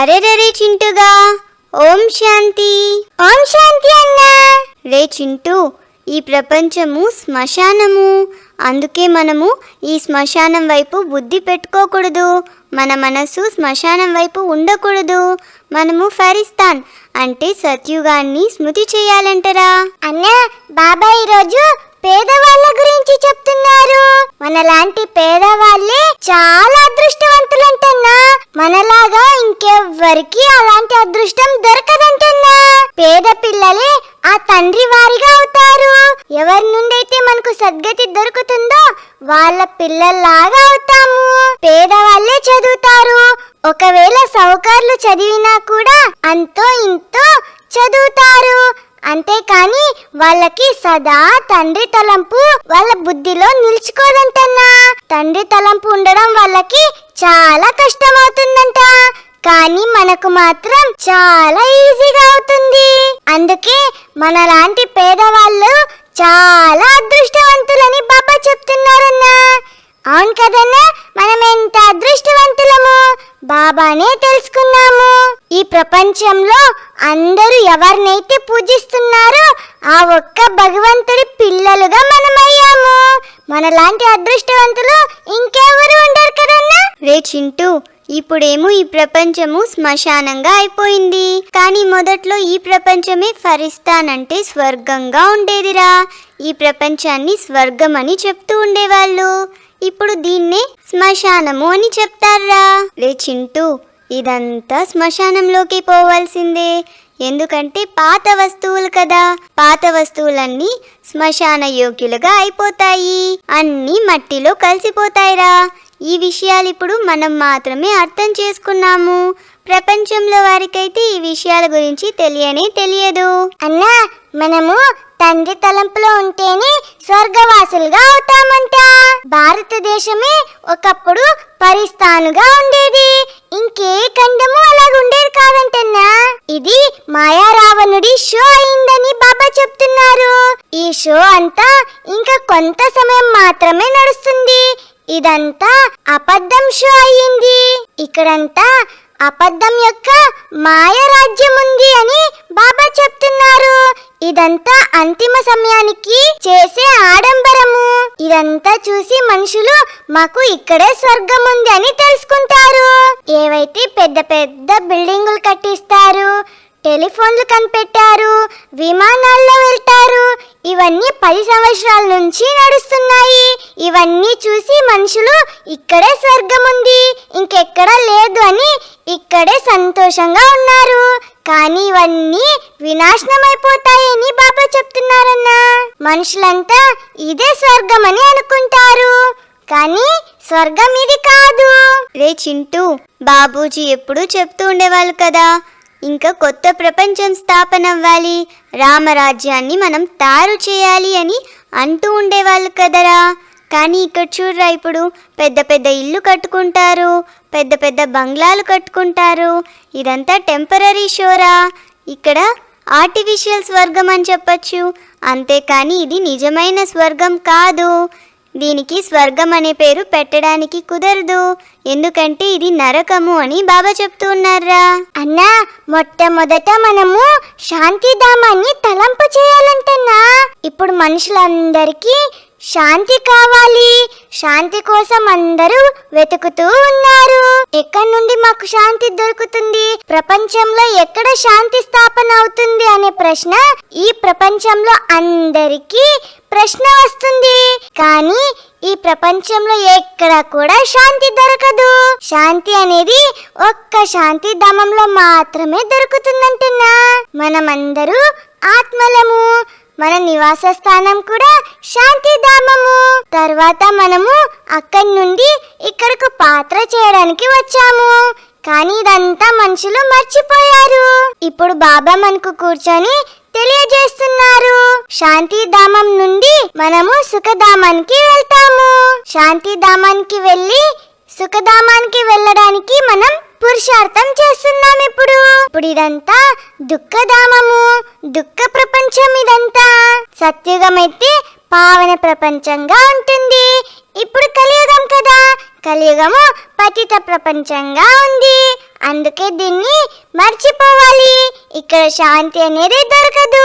అరెరే చింటుగా. ఓం శాంతి. ఓం శాంతి అన్నా. రే చింటూ ఈ ప్రపంచము శ్మశానము. అందుకే మనము ఈ శ్మశానం వైపు బుద్ధి పెట్టుకోకూడదు. మన మనసు శ్మశానం వైపు ఉండకూడదు. మనము ఫరిస్తాన్ అంటే సత్యుగాన్ని స్మృతి చేయాలంటరా. అన్నా బాబా ఈరోజు పేదవాళ్ళ గురించి చెప్తున్నారు. మనలాంటి పేదవాళ్ళే చాలా అదృష్టవంతులంటన్నా. మనలాగా ఇంకెవ్వరికి అలాంటి అదృష్టం దొరకదంటన్నా. పేద పిల్లలే ఆ తండ్రి వారిగా అవుతారు. ఎవరి నుండైతే మనకు సద్గతి దొరుకుతుందో వాళ్ళ పిల్లల్లాగా అవుతాము. పేదవాళ్ళే చదువుతారు. ఒకవేళ సౌకర్లు చదివినా కూడా అంతో ఇంతో చదువుతారు. అంతేకాని వాళ్ళకి సదా తండ్రి తలంపు వాళ్ళ బుద్ధిలో నిలుచుకోదంటన్నా తండ్రి తలంపు ఉండడం వాళ్ళకి చాలా కష్టమవుతుందంట. కానీ మనకు మాత్రం చాలా ఈజీగా అవుతుంది. అందుకే మనలాంటి పేదవాళ్ళు చాలా అదృష్టవంతులని బాబా చెప్తున్నారన్నా. అవును కదన్నా మనం ఎంత అదృష్టవంతులము? బాబానే తెలుసుకున్నాము. ఈ ప్రపంచంలో అందరూ ఎవరినైతే పూజిస్తున్నారో ఆ ఒక్క భగవంతుడి పిల్లలుగా మనమయ్యాము. మనలాంటి అదృష్టవంతులు ఇంకెవరు ఉండరు కదన్నా? రే చింటూ ఇప్పుడేమో ఈ ప్రపంచము శ్మశానంగా అయిపోయింది. కానీ మొదట్లో ఈ ప్రపంచమే ఫరిస్తానంటే స్వర్గంగా ఉండేదిరా. ఈ ప్రపంచాన్ని స్వర్గం అని చెప్తూ ఉండేవాళ్ళు. ఇప్పుడు దీన్నే శ్మశానము అని చెప్తారా? రే చింటూ ఇదంతా శ్మశానంలోకి పోవాల్సిందే. ఎందుకంటే పాత వస్తువులు కదా. పాత వస్తువులన్నీ శ్మశాన యోగ్యులుగా అయిపోతాయి. అన్నీ మట్టిలో కలిసిపోతాయిరా. ఈ విషయాలు ఇప్పుడు మనం మాత్రమే అర్థం చేసుకున్నాము. ప్రపంచంలో వారికైతే ఈ విషయాల గురించి తెలియనే తెలియదు. అన్నా మనము తండ్రి తలంపులో ఉంటేనే స్వర్గవాసులుగా అవుతామంట. భారతదేశమే ఒకప్పుడు పరిస్థానుగా ఉండేది. ఇంకే ఖండము అలాగుండేది కాదంటన్నా. ఇది మాయా రావణుడి షో అయిందని బాబా చెప్తున్నారు. ఈ షో అంతా ఇంకా కొంత సమయం మాత్రమే నడుస్తుంది. ఇదంతా అబద్ధం షో అయ్యింది. ఇక్కడంతా అబద్ధం యొక్క మాయరాజ్యం ఉంది అని బాబా చెప్తున్నారు. ఇదంతా అంతిమ సమయానికి చేసే ఆడంబరము. ఇదంతా చూసి మనుషులు మాకు ఇక్కడే స్వర్గం ఉంది అని తెలుసుకుంటారు. ఏవైతే పెద్ద పెద్ద బిల్డింగులు కట్టిస్తారు టెలిఫోన్లు కనిపెట్టారు విమానాల్లో వెళ్తారు. ఇవన్నీ పది సంవత్సరాల నుంచి నడుస్తున్నాయి. ఇవన్నీ చూసి మనుషులు ఇక్కడే స్వర్గం ఉంది. ఇంకెక్కడా లేదు అని ఇక్కడే సంతోషంగా ఉన్నారు. కానీ ఇవన్నీ వినాశనం అయిపోతాయని బాబా చెప్తున్నారన్నా. మనుషులంతా ఇదే స్వర్గం అని అనుకుంటారు. కానీ స్వర్గం ఇది కాదు. రే చింటూ బాబూజీ ఎప్పుడూ చెప్తూ ఉండేవాళ్ళు కదా. ఇంకా కొత్త ప్రపంచం స్థాపన అవ్వాలి రామరాజ్యాన్ని మనం తయారు చేయాలి అని అంటూ ఉండేవాళ్ళు కదరా. కానీ ఇక్కడ చూడరా ఇప్పుడు పెద్ద పెద్ద ఇల్లు కట్టుకుంటారు పెద్ద పెద్ద బంగ్లాలు కట్టుకుంటారు. ఇదంతా టెంపరీ షోరా. ఇక్కడ ఆర్టిఫిషియల్ స్వర్గం అని చెప్పచ్చు. అంతేకాని ఇది నిజమైన స్వర్గం కాదు. దీనికి స్వర్గం అనే పేరు పెట్టడానికి కుదరదు. ఎందుకంటే ఇది నరకము అని బాబా చెప్తూ ఉన్నారా? అన్నా మొట్టమొదట మనము శాంతిధామాన్ని తలంపు చేయాలంటన్నా. ఇప్పుడు మనుషులందరికీ శాంతి కావాలి. శాంతి కోసం అందరూ వెతుకుతూ ఉన్నారు. ఎక్కడి నుండి మాకు శాంతి దొరుకుతుంది? ప్రపంచంలో ఎక్కడ శాంతి స్థాపన అవుతుంది అనే ప్రశ్న ఈ ప్రపంచంలో అందరికీ ప్రశ్న వస్తుంది. కానీ ఈ ప్రపంచంలో ఎక్కడ కూడా శాంతి దొరకదు. శాంతి అనేది ఒక్క శాంతి ధామంలో మాత్రమే దొరుకుతుందంటున్నా. మనమందరూ ఆత్మలము. మన నివాస స్థానం కూడా శాంతి ధామము. తర్వాత మనము అక్కడి నుండి ఇక్కడకు పాత్ర చేయడానికి వచ్చాము. కానీ ఇదంతా మనుషులు మర్చిపోయారు. ఇప్పుడు బాబా మనకు కూర్చొని తెలియజేస్తున్నారు. శాంతిధామం నుండి మనము సుఖధామానికి వెళ్తాము. శాంతిధామానికి వెళ్ళి సుఖధామానికి వెళ్ళడానికి మనం పురుషార్థం చేస్తున్నాం ఇప్పుడు. ఇప్పుడు ఇదంతా దుఃఖధామము దుఃఖ ప్రపంచం ఇదంతా. సత్యుగమైతే పావన ప్రపంచంగా ఉంటుంది. ఇప్పుడు కలియుగం కదా. కలియుగము పతిత ప్రపంచంగా ఉంది. అందుకే దీన్ని మర్చిపోవాలి. ఇక్కడ శాంతి అనేది దొరకదు.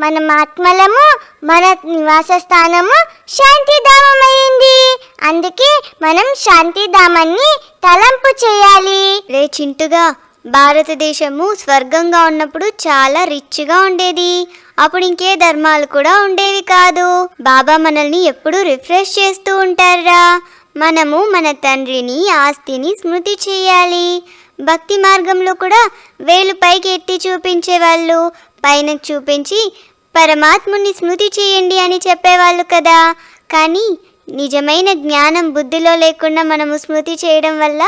మన ఆత్మలము మన నివాస స్థానము శాంతిధామమైంది అందుకే మనం శాంతిధామాన్ని తలంపు చేయాలి. రే చింటుగా భారతదేశము స్వర్గంగా ఉన్నప్పుడు చాలా రిచ్గా ఉండేది. అప్పుడు ఇంకే ధర్మాలు కూడా ఉండేవి కాదు. బాబా మనల్ని ఎప్పుడు రిఫ్రెష్ చేస్తూ ఉంటారా మనము మన తండ్రిని ఆస్తిని స్మృతి చేయాలి. భక్తి మార్గంలో కూడా వేలు పైకి ఎత్తి చూపించేవాళ్ళు. పైన చూపించి పరమాత్ముని స్మృతి చేయండి అని చెప్పేవాళ్ళు కదా. కానీ నిజమైన జ్ఞానం బుద్ధిలో లేకుండా మనము స్మృతి చేయడం వల్ల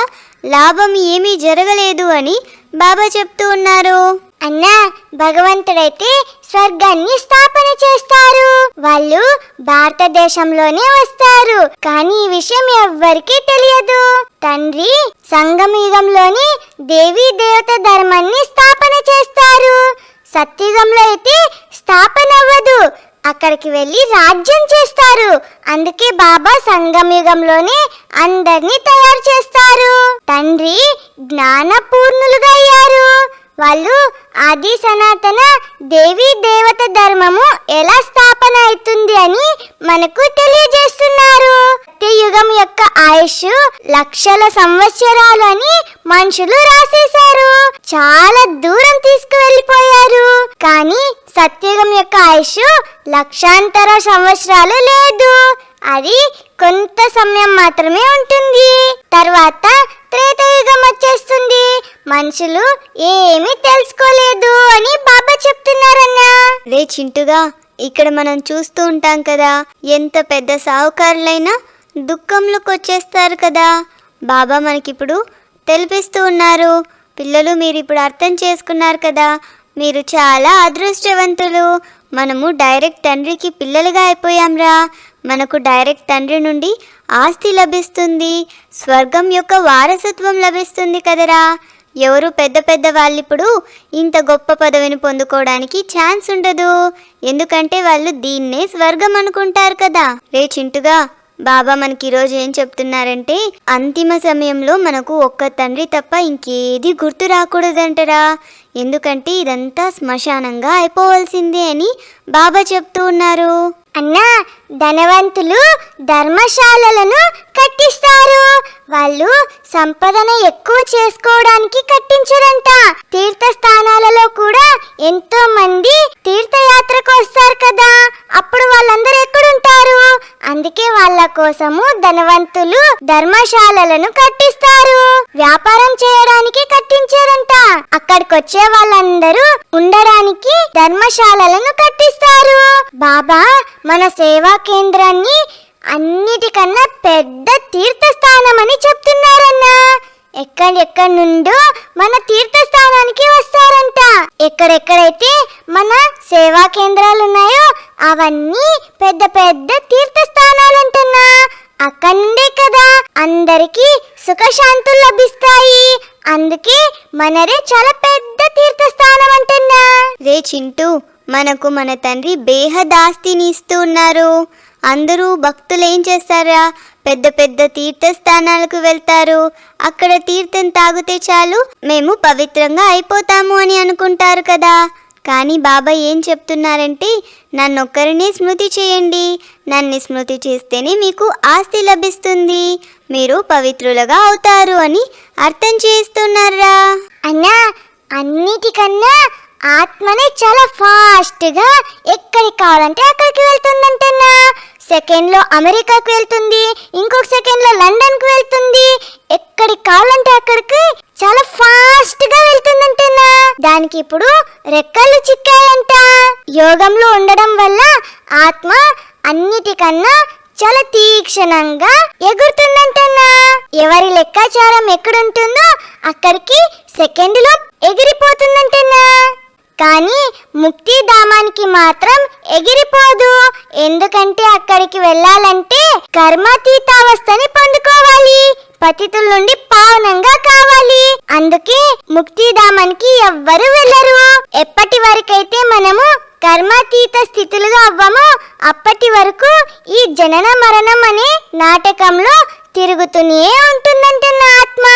లాభం ఏమీ జరగలేదు అని బాబా చెప్తూ ఉన్నారు. అన్నా భగవంతుడైతే స్వర్గాన్ని స్థాపన చేస్తారు. వాళ్ళు భారతదేశంలోనే వస్తారు. కానీ ఈ విషయం ఎవ్వరికీ తెలియదు. తండ్రి సంగమయుగంలోని దేవీ దేవత ధర్మాన్ని స్థాపన చేస్తారు. సత్యుగంలో అయితే స్థాపన అవ్వదు. అక్కడికి వెళ్ళి రాజ్యం చేస్తారు. అందుకే బాబా సంగమయుగంలోనే అందరినీ తయారు చేస్తారు. తండ్రి జ్ఞానపూర్ణులుగా అయ్యారు. వాళ్ళు ఆది సనాతన దేవీ దేవత ధర్మము ఎలా స్థాపన అవుతుంది అని మనకు తెలియజేస్తున్నారు. యుగం యొక్క ఆయుష్ లక్షల సంవత్సరాలు అని మనుషులు రాసేశారు. చాలా దూరం తీసుకువెళ్ళిపోయారు. కానీ సత్యుగం యొక్క ఆయుష్ లక్షాంతర సంవత్సరాలు లేదు. అది కొంత సమయం మాత్రమే ఉంటుంది. తర్వాత త్రేతయుగం వచ్చేస్తుంది. మనుషులు ఏమీ తెలుసుకోలేదు అని బాబా చెప్తున్నారన్నా. రే చింటుగా ఇక్కడ మనం చూస్తూ ఉంటాం కదా ఎంత పెద్ద సాహుకారులైనా దుఃఖంలోకి వచ్చేస్తారు కదా. బాబా మనకిప్పుడు తెలిపిస్తూ ఉన్నారు. పిల్లలు మీరు ఇప్పుడు అర్థం చేసుకున్నారు కదా. మీరు చాలా అదృష్టవంతులు. మనము డైరెక్ట్ తండ్రికి పిల్లలుగా అయిపోయాంరా మనకు డైరెక్ట్ తండ్రి నుండి ఆస్తి లభిస్తుంది. స్వర్గం యొక్క వారసత్వం లభిస్తుంది కదరా. ఎవరు పెద్ద పెద్ద వాళ్ళు ఇప్పుడు ఇంత గొప్ప పదవిని పొందుకోవడానికి ఛాన్స్ ఉండదు. ఎందుకంటే వాళ్ళు దీన్నే స్వర్గం అనుకుంటారు కదా. రే చింటుగా బాబా మనకి ఈరోజు ఏం చెప్తున్నారంటే అంతిమ సమయంలో మనకు ఒక్క తండ్రి తప్ప ఇంకేది గుర్తు రాకూడదంటరా. ఎందుకంటే ఇదంతా శ్మశానంగా అయిపోవలసిందే అని బాబా చెప్తూ ఉన్నారు. అన్నా ధనవంతులు ధర్మశాలలను కట్టిస్తారు. వాళ్ళు సంపదన ఎక్కువ చేసుకోవడానికి కట్టించరంట. తీర్థస్థానాలలో కూడా ఎంతో మంది తీర్థయాత్రకు వస్తారు కదా. అప్పుడు వాళ్ళందరూ ఎక్కడుంటారు? అందుకే వాళ్ళ కోసము ధనవంతులు ధర్మశాలలను కట్టిస్తారు. వ్యాపారం చేయడానికి కట్టించారంట. అక్కడికొచ్చే వాళ్ళందరూ ఉండడానికి ధర్మశాలలను కట్టిస్తారు. బాబా మన సేవా కేంద్రాన్ని అన్నిటికన్నా పెద్ద తీర్థస్థానం అని చెప్తున్నారన్నా. ఎక్కడెక్కడి నుండో మన తీర్థస్థానానికి వస్తారంట. ఎక్కడెక్కడైతే మన సేవా కేంద్రాలు ఉన్నాయో అవన్నీ పెద్ద పెద్ద తీర్థస్థానాలంటన్నా. అక్కడి నుండే కదా అందరికీ సుఖశాంతులు లభిస్తాయి. అందుకే మనరే చాలా పెద్ద తీర్థస్థానం అంటున్నా రే చింటూ మనకు మన తండ్రి బేహదాస్తిని ఇస్తూ ఉన్నారు అందరూ భక్తులు ఏం చేస్తారా? పెద్ద పెద్ద తీర్థస్థానాలకు వెళ్తారు. అక్కడ తీర్థం తాగితే చాలు మేము పవిత్రంగా అయిపోతాము అని అనుకుంటారు కదా. కానీ బాబా ఏం చెప్తున్నారంటే నన్నొక్కరినే స్మృతి చేయండి. నన్ను స్మృతి చేస్తేనే మీకు ఆస్తి లభిస్తుంది. మీరు పవిత్రులుగా అవుతారు అని అర్థం చేస్తున్నారా? అన్నా అన్నిటికన్నా ఆత్మనే చాలా ఫాస్ట్గా ఎక్కడికి కావాలంటే అక్కడికి వెళ్తుందంటన్నా. సెకండ్లో అమెరికాకు వెళ్తుంది ఇంకొక సెకండ్లో లండన్కు వెళ్తుంది. ఎక్కడికి కావాలంటే అక్కడికి చాలా ఫాస్ట్గా వెళ్తుందంటన్నా. దానికి ఇప్పుడు రెక్కలు చిక్కాయంట. యోగంలో ఉండడం వల్ల ఆత్మ అన్నిటికన్నా చాలా తీక్షణంగా ఎగురుతుందంటన్నా. ఎవరి లెక్కాచారం ఎక్కడుంటుందో అక్కడికి సెకండ్లో ఎగిరిపోతుందంటన్నా. కానీ ముక్తిధామానికి మాత్రం ఎగిరిపోదు. ఎందుకంటే అక్కడికి వెళ్ళాలంటే కర్మాతీతావస్థని పొందుకోవాలి. పతితుల నుండి పావనంగా కావాలి. అందుకే ముక్తిధామానికి ఎవ్వరు వెళ్ళరు. ఎప్పటి వరకైతే మనము కర్మాతీత స్థితులుగా అవ్వమో అప్పటి వరకు ఈ జనన మరణం అనే నాటకంలో తిరుగుతూనే ఉంటుందంటున్న నా ఆత్మ.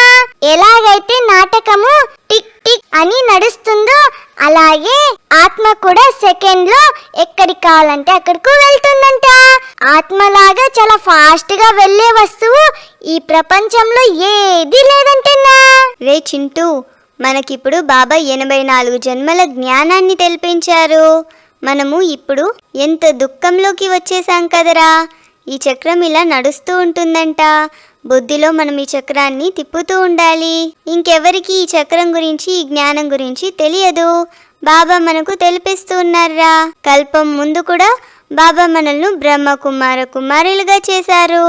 ఎలాగైతే నాటకము టిక్ టిక్ అని నడుస్తుందో అలాగే ఆత్మ కూడా సెకండ్లో ఎక్కడికి కావాలంటే అక్కడికి వెళ్తుందంట. ఆత్మలాగా చాలా ఫాస్ట్గా వెళ్ళే వస్తువు ఈ ప్రపంచంలో ఏది లేదంటున్నా. రే చింటూ మనకిప్పుడు బాబా ఎనభై నాలుగు జన్మల జ్ఞానాన్ని తెలిపించారు. మనము ఇప్పుడు ఎంత దుఃఖంలోకి వచ్చేసాం కదరా. ఈ చక్రం ఇలా నడుస్తూ ఉంటుందంట. బుద్ధిలో మనం ఈ చక్రాన్ని తిప్పుతూ ఉండాలి. ఇంకెవరికి ఈ చక్రం గురించి ఈ జ్ఞానం గురించి తెలియదు. బాబా మనకు తెలిపిస్తూ ఉన్నారా? కల్పం ముందు కూడా బాబా మనల్ని బ్రహ్మ కుమార కుమారులుగా చేశారు.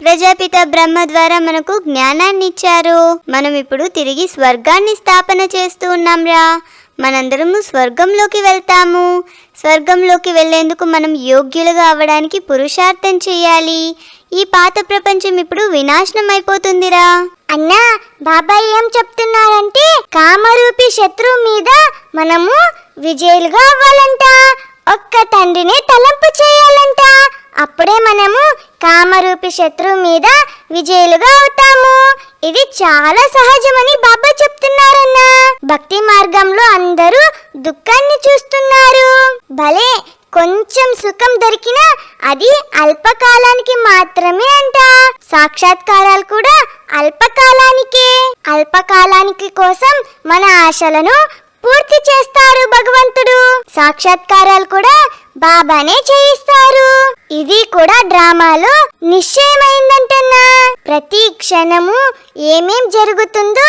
ప్రజాపిత బ్రహ్మ ద్వారా మనకు జ్ఞానాన్ని ఇచ్చారు మనం ఇప్పుడు తిరిగి స్వర్గాన్ని స్థాపన చేస్తూ ఉన్నాంరా. మనందరము స్వర్గంలోకి వెళ్తాము. స్వర్గంలోకి వెళ్ళేందుకు మనం యోగ్యులుగా అవ్వడానికి పురుషార్థం చేయాలి. ఈ పాత ప్రపంచం ఇప్పుడు వినాశనం అయిపోతుందిరా అన్నా బాబాయ్ ఏం చెప్తున్నారంటే కామరూపి శత్రువు మీద మనము విజయులుగా అవ్వాలంట. ఒక్క తండ్రిని తలంపు చేయాలంట. అప్పుడే మనము కామరూపి శత్రువు మీద విజయులుగా అవుతాము. ఇది చాలా సహజమని బాబా చెప్తున్నారన్న. భక్తి మార్గంలో అందరూ దుఃఖాన్ని చూస్తున్నారు. భలే కొంచెం సుఖం దొరికినా అది అల్పకాలానికి మాత్రమే అంట. సాక్షాత్కారాలు కూడా అల్పకాలానికే. అల్పకాలానికి కోసం మన ఆశలను పూర్తి చేస్తారు భగవంతుడు. సాక్షాత్కారాలు కూడా బాబానే చేయిస్తారు. ఇది కూడా డ్రామాలో నిశ్చయమైందంటన్నా. ప్రతి క్షణము ఏమేం జరుగుతుందో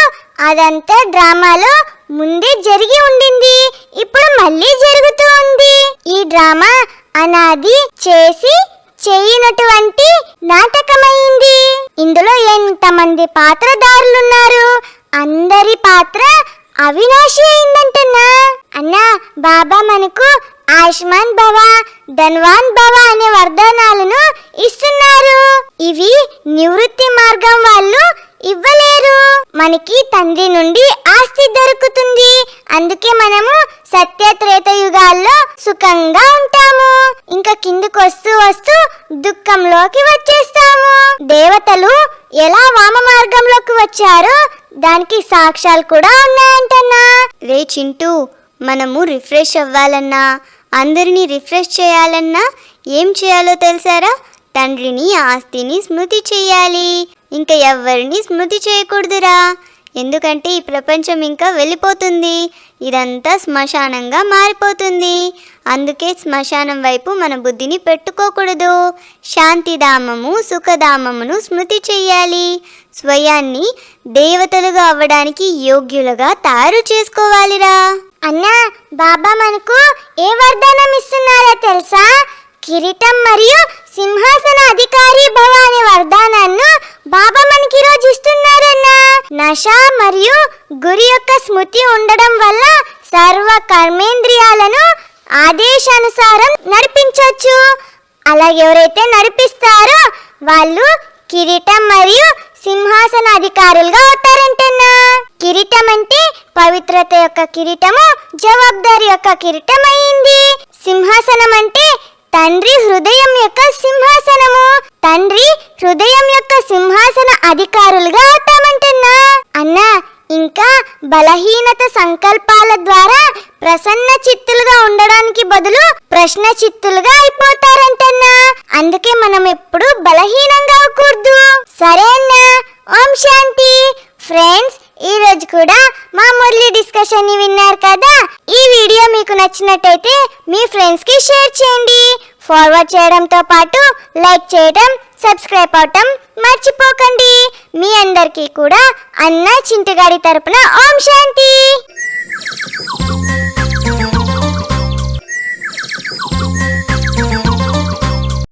అదంతా డ్రామాలో ముందే జరిగి ఉండింది. ఇప్పుడు మళ్ళీ జరుగుతూ ఉంది. ఈ డ్రామా అనాది చేసి చేయనటువంటి నాటకమైంది. ఇందులో ఎంతమంది పాత్రదారులున్నారు? అందరి పాత్ర అవినాశి అయిందంటన్నా. అన్నా బాబా మనకు ఆయుష్మాన్ భవ ధన్వాన్ భవ అనే వరదానాలను ఇస్తున్నారు. ఇవి నివృత్తి మార్గం వాళ్ళు ఇవ్వలేరు. మనకి తండ్రి నుండి ఆస్తి దొరుకుతుంది. అందుకే మనము సత్య త్రేత యుగాల్లో సుఖంగా ఉంటాము. ఇంకా కిందకు వస్తూ వస్తూ దుఃఖంలోకి వచ్చేస్తాము. దేవతలు ఎలా వామ మార్గంలోకి వచ్చారో దానికి సాక్ష్యాలు కూడా ఉన్నాయంటన్నా. రే చింటూ మనము రిఫ్రెష్ అవ్వాలన్నా. అందరినీ రిఫ్రెష్ చేయాలన్నా ఏం చేయాలో తెలుసారా? తండ్రిని ఆస్తిని స్మృతి చేయాలి. ఇంకా ఎవ్వరిని స్మృతి చేయకూడదురా. ఎందుకంటే ఈ ప్రపంచం ఇంకా వెళ్ళిపోతుంది. ఇదంతా శ్మశానంగా మారిపోతుంది. అందుకే శ్మశానం వైపు మన బుద్ధిని పెట్టుకోకూడదు. శాంతిధామము సుఖధామమును స్మృతి చేయాలి. స్వయాన్ని దేవతలుగా అవ్వడానికి యోగ్యులుగా తయారు చేసుకోవాలిరా. అన్నా బాబా మనకు ఏ వరదానం ఇస్తున్నారో తెలుసా? కిరీటం మరియు సింహాసన అధికారి భవ అనే వరదానాన్ని బాబా మనకి ఈరోజు ఇస్తున్నారన్నా నష మరియు గురి యొక్క స్మృతి ఉండడం వల్ల సర్వ కర్మేంద్రియాలను ఆదేశానుసారం నడిపించవచ్చు అలా ఎవరైతే నడిపిస్తారో వాళ్ళు కిరీటం మరియు సింహాసన అధికారులుగా అవుతారంటన్నా. కిరీటం అంటే పవిత్రత యొక్క కిరీటము జవాబ్దారి యొక్క కిరీటం అయింది సింహాసనం అంటే తండ్రి హృదయం యొక్క సింహాసనము. తండ్రి హృదయం యొక్క సింహాసన అధికారులుగా అవుతామంటున్నా. అన్నా ఇంకా బలహీనత సంకల్పాల ద్వారా ప్రసన్న చిత్తులుగా ఉండడానికి బదులు ప్రశ్న చిత్తులుగా అయిపోతారంటన్నా. అందుకే మనం ఎప్పుడు బలహీనంగా అవ్వకూడదు. నచ్చినట్టయితే మీ ఫ్రెండ్స్కి షేర్ చేయండి. ఫార్వర్డ్ చేయడంతో పాటు లైక్ చేయడం సబ్స్క్రైబ్ అవటం మర్చిపోకండి. మీ అందరికీ కూడా అన్న చింతగాడి తరపున ఓం శాంతి.